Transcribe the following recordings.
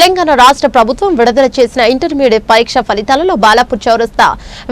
తెలంగాణ రాష్ట్ర ప్రభుత్వం విడుదల చేసిన ఇంటర్మీడియట్ పరీక్ష ఫలితాలలో బాలాపూర్ చౌరస్తా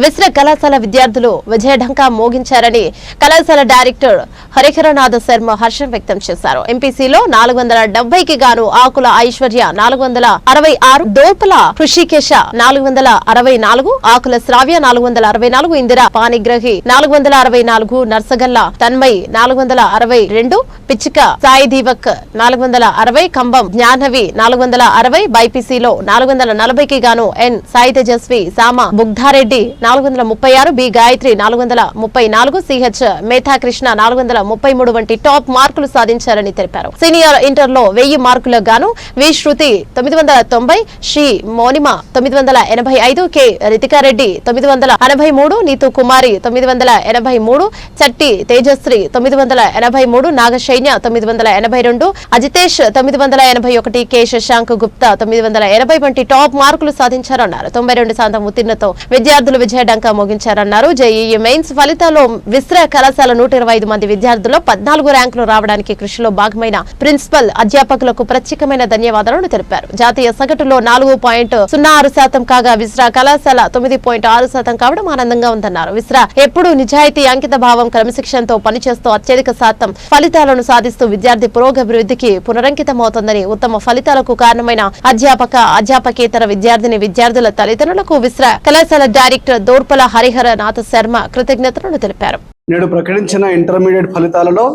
విశ్ర కళాశాల విద్యార్థులు విజయఢంకా మోగించారని కళాశాల డైరెక్టర్ హరిహరనాథ శర్మ హర్షం వ్యక్తం చేశారు. ఎంపీసీలో నాలుగు వందల డెబ్బైకి గాను ఆకుల ఐశ్వర్య నాలుగు వందల అరవై ఆరు దోపల హృషికేశ నాలుగు వందల అరవై నాలుగు ఆకుల శ్రావ్య నాలుగు వందల అరవై నాలుగు ఇందిరా పానిగ్రహి నాలుగు వందల అరవై నాలుగు నర్సగల్ల తన్మయ్ నాలుగు వందల అరవై రెండు పిచ్చిక సాయి దీవక్ నాలుగు వందల అరవై కంబం జ్ఞానవి నాలుగు వందల అరవై బైపీసీలో నాలుగు వందల నలభైకి గాను ఎన్ సాయి తేజస్వి సామ బుగ్ధారెడ్డి నాలుగు వందల ముప్పై ఆరు బి గాయత్రి నాలుగు వందల ముప్పై నాలుగు సిహెచ్ మేధాకృష్ణ నాలుగు వందల ముప్పై మూడు వంటి టాప్ మార్కులు సాధించారని తెలిపారు. సీనియర్ ఇంటర్లో వెయ్యి మార్కులకు గాను వి శృతి తొమ్మిది వందల తొంభై శ్రీ మోనిమ తొమ్మిది వందల ఎనభై ఐదు కె రితికారెడ్డి తొమ్మిది వందల ఎనభై మూడు నీతు కుమారి తొమ్మిది వందల ఎనభై మూడు చట్టి తేజశ్రీ తొమ్మిది వందల ఎనభై మూడు నాగశైన్య తొమ్మిది వందల ఎనభై రెండు అజితేష్ తొమ్మిది వందల ఎనభై ఒకటి కె శశాంక్ గుప్తా తొమ్మిది వందల ఎనభై వంటి టాప్ మార్కులు సాధించారన్నారు. తొంభై రెండు శాతం ఉత్తీర్ణతో విద్యార్థులు విజయడంకా ముగించారన్నారు. జేఈఈ మెయిన్స్ ఫలితాల్లో విశ్ర కళాశాల నూట ఇరవై ఐదు మంది విద్యార్థుల్లో పద్నాలుగు ర్యాంకులు రావడానికి కృషిలో భాగమైన ప్రిన్సిపల్ అధ్యాపకులకు ప్రత్యేకమైన ధన్యవాదాలను తెలిపారు. జాతీయ సగటులో నాలుగు పాయింట్ సున్నా ఆరు శాతం కాగా విశ్రా కళాశాల తొమ్మిది పాయింట్ ఆరు శాతం కావడం ఆనందంగా ఉందన్నారు. విశ్రా ఎప్పుడూ నిజాయితీ అంకిత భావం క్రమశిక్షణతో పనిచేస్తూ అత్యధిక శాతం ఫలితాలను సాధిస్తూ విద్యార్థి పురోగభివృద్ధికి పునరంకితమవుతోందని ఉత్తమ ఫలితాలకు కారణమైన అధ్యాపక అధ్యాపకేతర విద్యార్థిని విద్యార్థుల తల్లిదండ్రులకు విశ్రా కళాశాల డైరెక్టర్ దోర్పల హరిహర నాథ శర్మ కృతజ్ఞతలను తెలిపారు. నేడు ప్రకటించిన ఇంటర్మీడియట్ ఫలితాలలో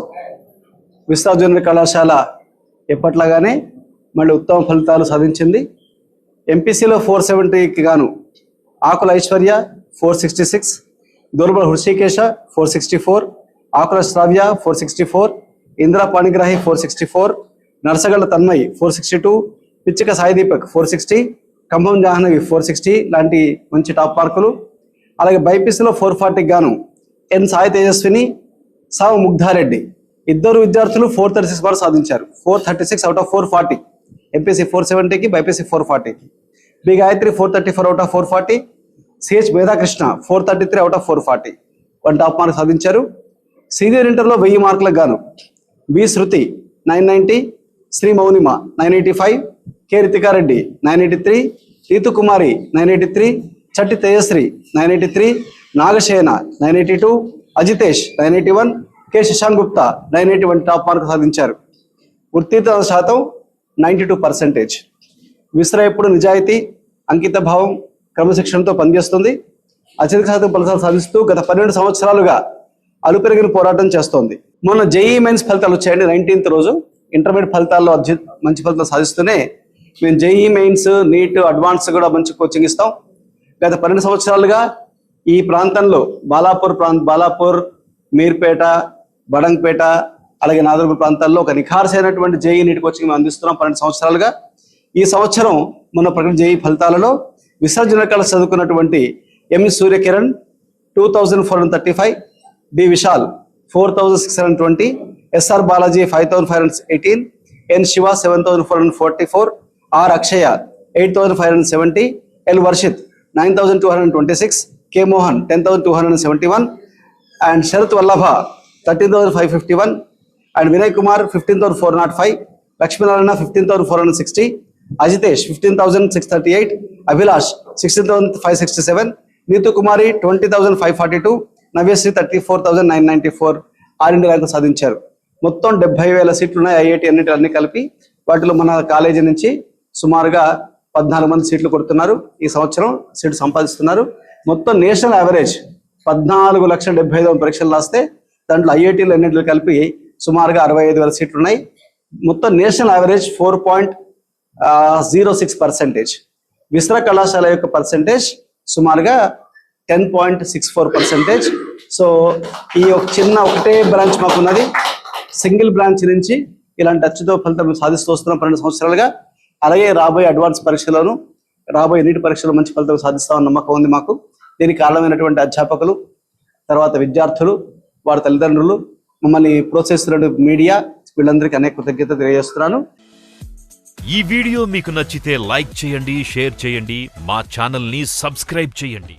విశ్రా జూనియర్ కళాశాల ఎప్పట్లాగానే మళ్ళీ ఉత్తమ ఫలితాలు సాధించింది. ఎంపీసీలో ఫోర్ సెవెంటీకి గాను Akula Aishwarya four sixty six Durbala Hrishikesha four sixty four Akula Shravya four sixty four Indira Panigrahi four sixty four Narsagalla Tanmay four sixty two Pichika Sai Deepak four sixty Khammam Jahnavi four sixty లాంటి మంచి top మార్కులు అలాగే బైపీసీలో four ఫార్టీకి గాను ఎన్ సాయి తేజస్విని సావు ముగ్ధారెడ్డి. ఇద్దరు విద్యార్థులు four thirty six marks సాధించారు four thirty six out of four forty MPC four సెవెంటీకి BiPC four ఫార్టీకి B Gayatri four thirty four out of four forty CH Medhakrishna four thirty three out of four forty one top marks సాధించారు. Senior ఇంటర్లో వెయ్యి మార్కులకు గాను. B Shruti nine ninety Shri Mounima nine eighty five. K Ritikareddy nine eighty three Ritu Kumari nine eighty three Chatti Tejashri nine eighty three Nagasena nine eighty two Ajitesh nine eighty one K Shashank Gupta nine eighty one top mark సాధించారు. ఉత్తీర్ణ శాతం ninety two percentage. Mishra ఎప్పుడు నిజాయితీ అంకిత భావం క్రమశిక్షణతో పనిచేస్తుంది. అత్యధిక శాతం ఫలితాలు సాధిస్తూ గత పన్నెండు సంవత్సరాలుగా అలుపెరిగిన పోరాటం చేస్తోంది. మొన్న జేఈ మెయిన్స్ ఫలితాలు వచ్చాయండి నైన్టీన్త్ రోజు. ఇంటర్మీడియట్ ఫలితాల్లో మంచి ఫలితాలు సాధిస్తూనే మేము జేఈ మెయిన్స్ నీట్ అడ్వాన్స్ కూడా మంచి కోచింగ్ ఇస్తాం. గత పన్నెండు సంవత్సరాలుగా ఈ ప్రాంతంలో బాలాపూర్ ప్రాంత బాలాపూర్ మీర్పేట బడంగ్పేట అలాగే నాదర్గూడ ప్రాంతాల్లో ఒక నిఖార్సైనటువంటి జేఈ నీట్ కోచింగ్ మేము అందిస్తున్నాం పన్నెండు సంవత్సరాలుగా. ఈ సంవత్సరం మన ప్రకటన జేఈ ఫలితాలలో విసర్జన కళ చదువుకున్నటువంటి M Suryakiran two thousand four hundred thirty five B Vishal four thousand six hundred twenty SR Balaji five thousand five hundred eighteen N Shiva seven thousand four hundred forty four R Akshaya eight thousand five hundred seventy L Varshith nine thousand two hundred twenty six K Mohan ten thousand two hundred seventy one and Sharath Vallabha thirteen thousand five fifty one and Vinay Kumar fifteen thousand four nought five Lakshminarayana fifteen thousand four hundred sixty Ajitesh fifteen thousand six thirty eight Abhilash sixteen thousand five sixty seven Neetu Kumari twenty thousand five forty two Navyasri thirty four thousand nine ninety four All India rank సాధించారు. మొత్తం డెబ్బై వేల సీట్లు ఉన్నాయి IIT అన్నిటి అన్ని కలిపి. వాటిలో మన కాలేజీ నుంచి సుమారుగా పద్నాలుగు మంది సీట్లు కొడుతున్నారు. ఈ సంవత్సరం సీట్లు సంపాదిస్తున్నారు. మొత్తం నేషనల్ యావరేజ్ పద్నాలుగు లక్షల డెబ్బై ఐదు పరీక్షలు రాస్తే దాంట్లో ఐఐటీలు అన్నింటిలో కలిపి సుమారుగా అరవై ఐదు వేల సీట్లు ఉన్నాయి మొత్తం national average four point zero six percentage. విశ్ర కళాశాల యొక్క పర్సెంటేజ్ సుమారుగా ten point six four percentage. So ఈ ఒక చిన్న ఒకటే బ్రాంచ్ మాకు ఉన్నది సింగిల్ బ్రాంచ్ నుంచి ఇలాంటి అచ్చుతో ఫలితం సాధిస్తూ వస్తున్నాం పన్నెండు సంవత్సరాలుగా అలాగే రాబోయే అడ్వాన్స్ పరీక్షలను రాబోయే నీటి పరీక్షలు మంచి ఫలితం సాధిస్తామని నమ్మకం ఉంది మాకు. దీనికి కారణమైనటువంటి అధ్యాపకులు తర్వాత విద్యార్థులు వారి తల్లిదండ్రులు మమ్మల్ని ప్రోత్సహిస్తున్న మీడియా వీళ్ళందరికీ అనేక కృతజ్ఞత తెలియజేస్తున్నాను. ఈ వీడియో మీకు నచ్చితే లైక్ చేయండి షేర్ చేయండి మా ఛానల్ని సబ్స్క్రైబ్ చేయండి.